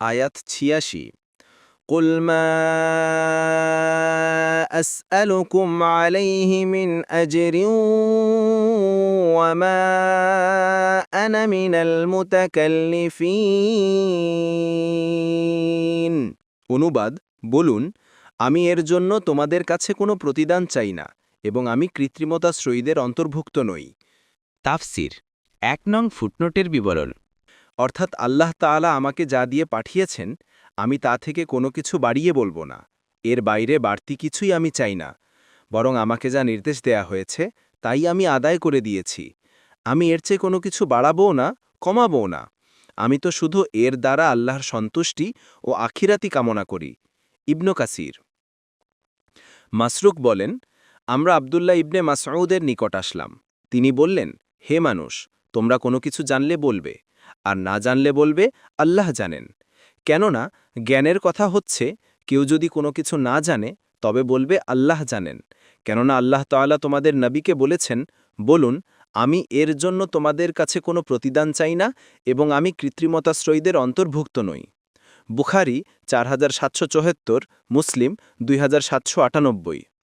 আয়াত ছিয়াশি قل ما أسألكم عليه من أجر وما أنا من المتكلفين অনুবাদ বলুন আমি এর জন্য তোমাদের কাছে কোনো প্রতিদান চাই না এবং আমি কৃত্রিমতাশ্রয়ীদের অন্তর্ভুক্ত নই তাফসির এক নং ফুটনোটের বিবরণ অর্থাৎ আল্লাহ তাআলা আমাকে যা দিয়ে পাঠিয়েছেন, আমি তা থেকে কোনো কিছু বাড়িয়ে বলব না। এর বাইরে বাড়তি কিছুই আমি চাই না। বরং আমাকে যা নির্দেশ দেয়া হয়েছে, তাই আমি আদায় করে দিয়েছি। আমি এর চেয়ে কোনো কিছু বাড়াবও না, কমাবও না। আমি তো শুধু এর দ্বারা আল্লাহর সন্তুষ্টি ও আখিরাতি কামনা করি। ইবনু কাসির। মাসরুক বলেন, আমরা আবদুল্লাহ ইবনে মাসউদের নিকট আসলাম। তিনি বললেন, হে মানুষ, তোমরা কোনো কিছু জানলে বলবে। আর না জানলে বলবে, আল্লাহ জানেন। কেননা, জ্ঞানের কথা হচ্ছে, কেউ যদি কোনো কিছু না জানে, তবে বলবে, আল্লাহ জানেন। কেননা, আল্লাহ তাআলা তোমাদের নবীকে বলেছেন, বলুন, আমি এর জন্য তোমাদের কাছে কোনো প্রতিদান চাই না এবং আমি কৃত্রিমতাশ্রয়ীদের অন্তর্ভুক্ত নই। বুখারি, চার হাজার সাতশো চুয়াত্তর, মুসলিম, দুই হাজার সাতশো আটানব্বই।